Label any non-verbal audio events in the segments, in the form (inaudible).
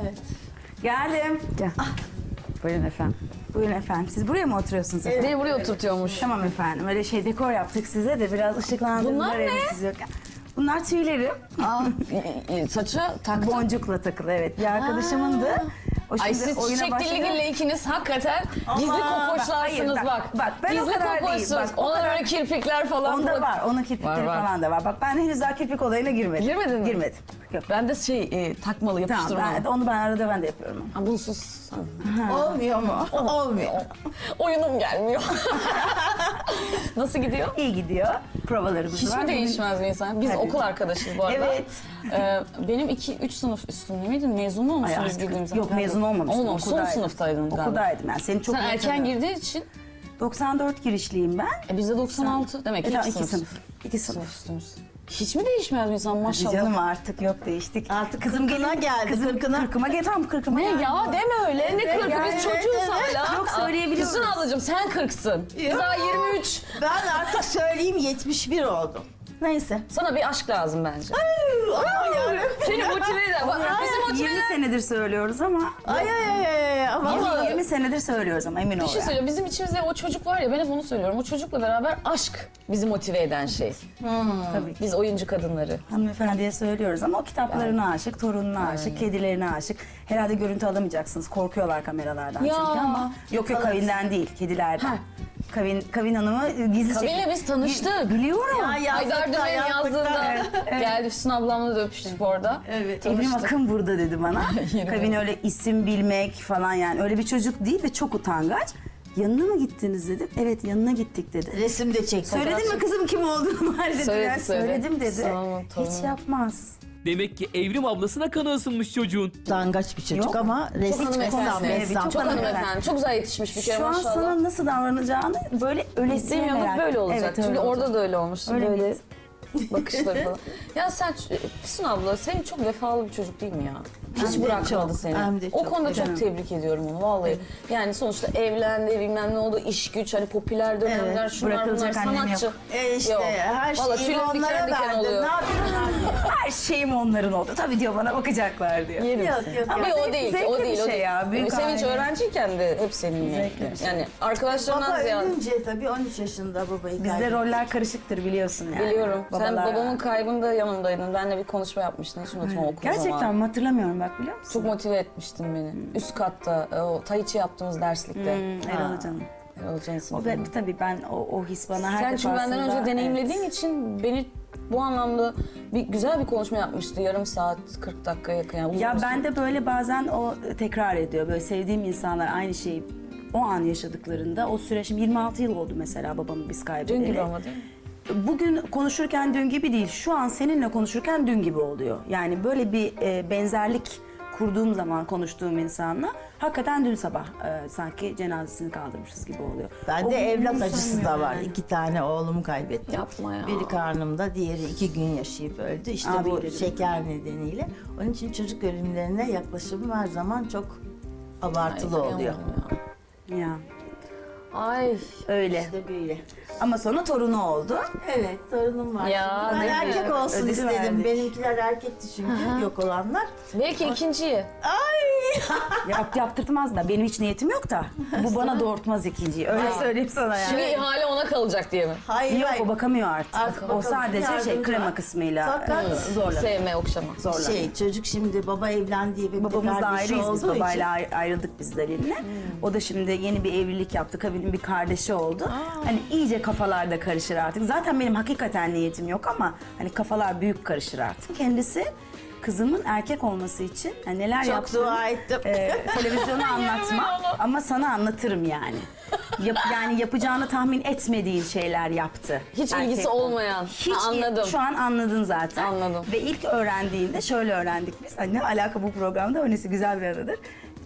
Evet. Geldim. Gel. Buyurun efendim. Buyurun efendim. Siz buraya mı oturuyorsunuz efendim? Beni buraya oturtuyormuş. Tamam efendim. Öyle şey dekor yaptık size de biraz ışıklandırdılar. Bunlar ne? yok. Bunlar tüylerim. Aa, e, e, saça taktım. Boncukla takılı evet. Bir arkadaşımındı. O Ay siz oyuna çiçek dilliğiyle ikiniz hakikaten gizli Aman, kokoşlarsınız hayır, bak. bak, bak, ben o gizli kadar değil, kokoşsunuz. bak, o Ona kadar- böyle kirpikler falan. Onda bak. var. Onun kirpikleri Var, var. falan da var. Bak ben henüz daha kirpik olayına girmedim. Girmedin mi? Girmedim. Yok. Ben de şey e, takmalı Tamam yapıştırmalı. ben, onu ben arada ben de yapıyorum. Ha, bunsuz. Olmuyor mu? Olmuyor. Oyunum gelmiyor. (laughs) Nasıl gidiyor? İyi gidiyor. Provalarımız Hiç var. mi değişmez bir insan? Biz Tabii. okul arkadaşıyız bu arada. Evet. Ee, benim 2-3 sınıf üstümde miydin? Mezun mu Ay olmuşsunuz artık- girdiğimiz Yok mezun olmamıştım. Olmamış. Son okuldaydım. sınıftaydın galiba. Okuldaydım ben. Seni çok Sen iyi erken tanıyorum. girdiği için 94 girişliyim ben. e, biz de 96. Demek ki E, iki, iki sınıf. sınıf. İki Sınıf sınıf. üstümüz. Hiç mi değişmez bir insan maşallah? Canım artık yok değiştik. Artık kırkına geldi, Kızım kırkına. Kırkıma gel tam kırkıma Ne geldi. ya deme öyle. Ne kırkı yani, biz çocuğuz evet, hala. Yok, söyleyebiliyoruz. Füsun ablacığım sen kırksın. Biz daha 23. Ben artık söyleyeyim 71 oldum. Neyse. Sana bir aşk lazım bence. Aman yarabbim. Seni motive eder. Bak, bizi motive 20 eder. senedir söylüyoruz ama Ay ay ay ay. Ama Ama- 20 senedir söylüyoruz ama emin ol. Bir şey yani. söyleyeyim. Bizim içimizde o çocuk var ya ben hep onu söylüyorum. O çocukla beraber aşk bizi motive eden şey. Tabii ki. Biz oyuncu kadınları. Hanımefendiye söylüyoruz ama o kitaplarına aşık, torununa aşık, kedilerine aşık. Herhalde görüntü alamayacaksınız. Korkuyorlar kameralardan Ya. çünkü ama. Yok yok kavinden değil, kedilerden. Kavin, Kavin Hanım'ı gizli çek- Kavin'le biz tanıştık. Bi- Biliyorum. Ya, ya. Haydar Yazlıkta, Dümen'in yazlıkta. yazdığında geldi Füsun ablamla da öpüştük orada. Evet. Evrim Tanıştık. Akın burada dedi bana. (laughs) Kavin öyle isim bilmek falan yani öyle bir çocuk değil ve çok utangaç. Yanına mı gittiniz dedim. Evet yanına gittik dedi. resim de çek. Söyledin mi kızım kim olduğunu var dedi. Söyledi, Ben söyledi. Söyledim dedi. Tamam, tamam. Hiç yapmaz. Demek ki Evrim ablasına kanı ısınmış çocuğun. Dangaç bir çocuk Yok. ama resim Çok hanımefendi. Çok, çok hanımefendi. Çok güzel yetişmiş bir kere Şu an maşallah. sana nasıl davranacağını böyle öylesine Demiyorduk merak böyle olacak. Evet, Çünkü öyle orada da öyle olmuştu. Öyle böyle miydi? Bakışları falan. (laughs) ya sen Füsun abla senin çok vefalı bir çocuk değil mi ya? Hiç Hem de bırakmadı çok, seni. hem de o çok. konuda çok Canım. tebrik ediyorum onu vallahi. Yani sonuçta evlendi, bilmem ne oldu, iş güç, hani popüler dönemler, Evet, şunlar bunlar, bırakılacak annem sanatçı. E işte Yok. her Vallahi şeyi tüylerim diken onlara diken verdim. oluyor. Ne yapayım? Her şeyim onların oldu. Tabii diyor bana bakacaklar diyor. Yerim Yok, seni. yok, Ama yok. o değil Zevkli o bir değil, o şey değil. ya, büyük Sevinç aile. öğrenciyken de hep seninle. Zevkli bir şey. Yani arkadaşlarından Baba ziyade. ölünce tabii 13 yaşında babayı Bizde kaybettim. roller karışıktır biliyorsun yani. Biliyorum. Sen Babalar- babamın kaybında yanımdaydın. Benle bir konuşma yapmıştın. Hiç unutmam okul Gerçekten zamanı. mi? hatırlamıyorum bak biliyor musun? Çok motive etmiştin beni. Üst katta, e, o Taichi yaptığımız derslikte. Hmm, Erol Hoca'nın. Erol Hoca'nın O sınıfında. ben, tabii ben o, o his bana her Sen çünkü benden defasında- önce deneyimlediğin Evet. için beni bu anlamda bir güzel bir konuşma yapmıştı. Yarım saat, 40 dakika yakın. Yani uzun Ya bir ben de böyle bazen o tekrar ediyor. Böyle sevdiğim insanlar aynı şeyi o an yaşadıklarında o süre şimdi 26 yıl oldu mesela babamı biz süre. kaybedeli. Dün gibi ama değil mi? Bugün konuşurken dün gibi değil. Şu an seninle konuşurken dün gibi oluyor. Yani böyle bir e, benzerlik kurduğum zaman konuştuğum insanla hakikaten dün sabah e, sanki cenazesini kaldırmışız gibi oluyor. Bende O evlat acısı da var. yani. İki tane oğlumu kaybettim. Yapma ya. Biri karnımda, diğeri iki gün yaşayıp öldü. İşte Abi bu dedim. şeker nedeniyle. Onun için çocuk ölümlerine yaklaşımım her zaman çok abartılı Ay, oluyor. kıyamam ya. Ya Ay. öyle. İşte böyle. Ama sonra torunu oldu. Evet, torunum var. Ya, ben ne erkek güzel. olsun Ödülü istedim. verdik. Benimkiler erkekti çünkü yok olanlar. Belki ikinciyi. Ay! Yap, yaptırtmaz ben. Benim hiç niyetim yok da. Bu bana doğurtmaz ikinciyi. Öyle söyleyeyim sana yani. Şimdi ihale ona kalacak diye mi? Hayır, Yok hayır. o bakamıyor artık. Artık o sadece şey Yardımcı krema kısmıyla Fakat- e, zorla. Sevme, okşama. zorla. Şey çocuk şimdi baba evlendi ve Babamız da ayrıyız biz babayla ayrı- ayrıldık biz Dalin'le. O da şimdi yeni bir evlilik yaptı. Kabinin bir kardeşi oldu. Hani iyice kafalar da karışır artık. Zaten benim hakikaten niyetim yok ama hani kafalar büyük karışır artık. Kendisi kızımın erkek olması için yani neler Çok yaptığını dua ettim. e, televizyona (laughs) anlatmam ama sana anlatırım yani. Yap- yani yapacağını tahmin etmediğin şeyler yaptı. Hiç Erkek ilgisi ol- olmayan. Hiç Ha, anladım. Şu an anladın zaten. Anladım. Ve ilk öğrendiğinde şöyle öğrendik biz. Hani ne alaka bu programda öylesi güzel bir aradır.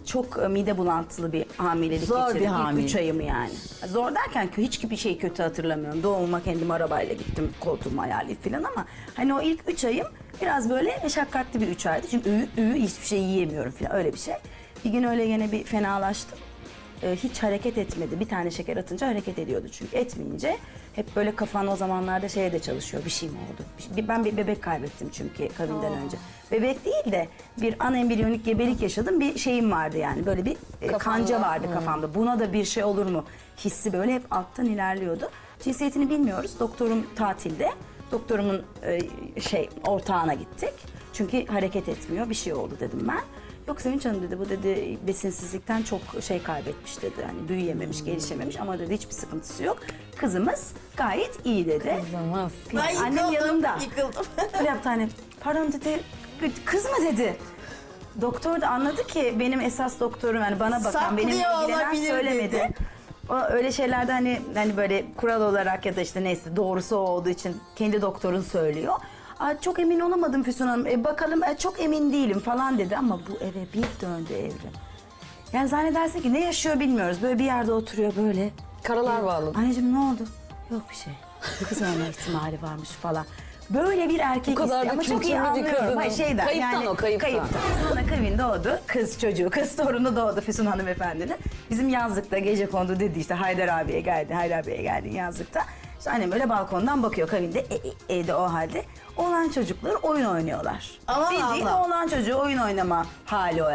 Çok e, mide bulantılı bir hamilelik Zor geçirdim. bir İlk hamilelik. üç ayımı yani. Zor derken ki hiç bir şey kötü hatırlamıyorum. Doğumuma kendim arabayla gittim koltuğumu ayarlayıp falan ama hani o ilk üç ayım biraz böyle meşakkatli bir üç aydı. Çünkü üyü, üyü hiçbir şey yiyemiyorum falan öyle bir şey. Bir gün öyle gene bir fenalaştım. e, hiç hareket etmedi. Bir tane şeker atınca hareket ediyordu çünkü. Etmeyince hep böyle kafan o zamanlarda şeye de çalışıyor. Bir şey mi oldu? Bir- Ben bir bebek kaybettim çünkü kabinden önce. Bebek değil de bir an embriyonik gebelik yaşadım. Bir şeyim vardı yani. Böyle bir e, kanca vardı kafamda. Buna da bir şey olur mu? Hissi böyle hep alttan ilerliyordu. Cinsiyetini bilmiyoruz. Doktorum tatilde. Doktorumun e, şey ortağına gittik. Çünkü hareket etmiyor. Bir şey oldu dedim ben. Yok Sevinç Hanım dedi bu dedi besinsizlikten çok şey kaybetmiş dedi. Hani büyüyememiş, gelişememiş ama dedi hiçbir sıkıntısı yok. Kızımız gayet iyi dedi. Kızımız. Ben Annem yıkıldım, yanımda. Yıkıldım. Öyle yaptı hani pardon dedi kız mı dedi. Doktor da anladı ki benim esas doktorum yani bana bakan benim Saklıyor ilgilenen olabilir söylemedi. dedi. O öyle şeylerde hani hani böyle kural olarak ya da işte neyse doğrusu o olduğu için kendi doktorun söylüyor. Aa, çok emin olamadım Füsun Hanım. E, bakalım e, çok emin değilim falan dedi ama bu eve bir döndü evrim. Yani zannedersin ki ne yaşıyor bilmiyoruz. Böyle bir yerde oturuyor böyle. Karalar bağladı. Anneciğim ne oldu? Yok bir şey. Kız olma ihtimali varmış falan. Böyle bir erkek Bu kadar da ama çok iyi bir anlıyorum. kadının. Hayır, şeyden, Kayıptan yani, o, kayıptan. Sonra kavin doğdu. Kız çocuğu, kız torunu doğdu Füsun hanımefendinin. Bizim yazlıkta gece kondu dedi işte Haydar abiye geldi, Haydar abiye geldi yazlıkta. İşte annem böyle balkondan bakıyor kavinde e, e, evde o halde. Oğlan çocukları oyun oynuyorlar. Aman Bildiğin Allah. oğlan çocuğu oyun oynama hali o.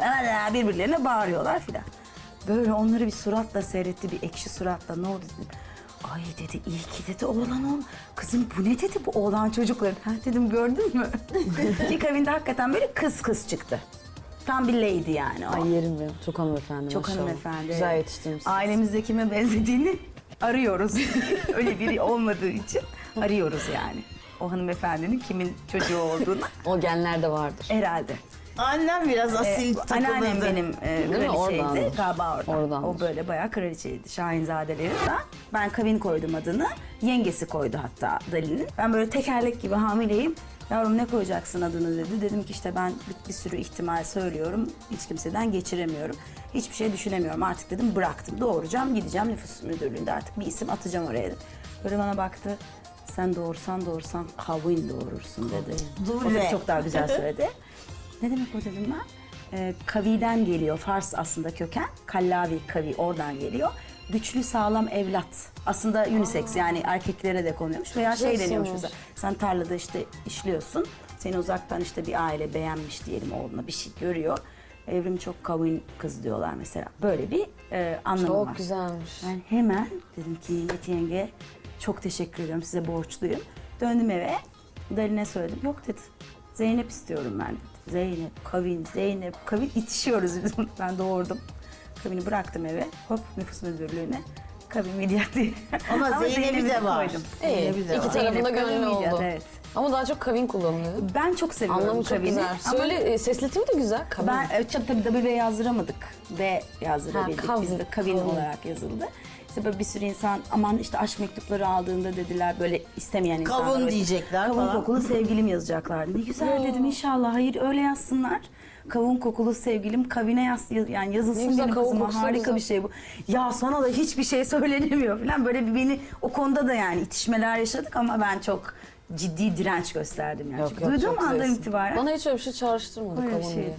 Birbirlerine bağırıyorlar filan. Böyle onları bir suratla seyretti, bir ekşi suratla. Ne oldu dedim. Ay dedi iyi ki dedi oğlan ol. Kızım bu ne dedi bu oğlan çocukların. Ha dedim gördün mü? (laughs) Ki kavinde hakikaten böyle kız kız çıktı. Tam bir lady yani o. Ay yerim benim. Çok hanımefendi Çok maşallah. hanımefendi. Güzel yetiştirmişsiniz. Ailemizde kime benzediğini (laughs) arıyoruz. (laughs) Öyle biri olmadığı için arıyoruz yani. O hanımefendinin kimin çocuğu olduğunu O genlerde vardır. herhalde. Annem biraz asil Ee, anneannem takılırdı. benim e, Değil mi? kraliçeydi. Oradandır. Galiba oradan. Oradandır. O böyle bayağı kraliçeydi. Şahinzadeleri de. Ben Kavin koydum adını. Yengesi koydu hatta Dali'nin. Ben böyle tekerlek gibi hamileyim. Yavrum ne koyacaksın adını dedi. Dedim ki işte ben bir, bir sürü ihtimal söylüyorum. Hiç kimseden geçiremiyorum. Hiçbir şey düşünemiyorum. Artık dedim bıraktım. Doğuracağım gideceğim nüfus müdürlüğünde artık bir isim atacağım oraya. Böyle bana baktı. Sen doğursan doğursan Kavin doğurursun dedi. O da Dule. çok daha güzel söyledi. (laughs) Ne demek o dedim ben? Ee, kaviden geliyor. Fars aslında köken. Kallavi kavi oradan geliyor. Güçlü sağlam evlat. Aslında unisex yani erkeklere de konuyormuş veya şey Güzel deniyormuş mesela. Sen tarlada işte işliyorsun. Seni uzaktan işte bir aile beğenmiş diyelim oğluna bir şey görüyor. Evrim çok kavin kız diyorlar mesela. Böyle bir e, anlamı var. Çok güzelmiş. Ben hemen dedim ki Nimet yenge çok teşekkür ediyorum size borçluyum. Döndüm eve. Daline söyledim. Yok dedi. Zeynep istiyorum ben dedi. Zeynep, Kavin, Zeynep, Kavin itişiyoruz biz. (laughs) Ben doğurdum. Kavin'i bıraktım eve. Hop nüfus müdürlüğüne. Kavin Midyat diye. (laughs) Ama Zeynep'i de var. koydum. İyi. Zeynep'i de İki var. tarafında Zeynep, gönlü Kavin Midyat, oldu. Evet. Ama daha çok kavin kullanılıyor. Ben çok seviyorum Anlamı çok Kavin'i. güzel. Ama Söyle e, sesletimi de güzel. Kavin. Ben e, tabii tabii W yazdıramadık. B yazdırabildik. Ha, kavin, Bizde kavin kavin. olarak yazıldı. İşte böyle bir sürü insan aman işte aşk mektupları aldığında dediler böyle istemeyen insanlar. Kavun arasında, diyecekler Kavun falan. kokulu sevgilim yazacaklar. Ne güzel dedim inşallah. Hayır öyle yazsınlar. Kavun kokulu sevgilim kavine yaz, yani Ne yazılsın güzel, benim kavun kızıma. kokusu Harika güzel. bir şey bu. Ya sana da hiçbir şey (laughs) söylenemiyor falan. Böyle bir beni o konuda da yani itişmeler yaşadık ama ben çok ciddi direnç gösterdim yani. Yok, Çünkü yok, Duyduğum çok andan güzelsin. itibaren Bana hiç öyle bir şey çağrıştırmadı Öyle bir kavun şeydi. diye.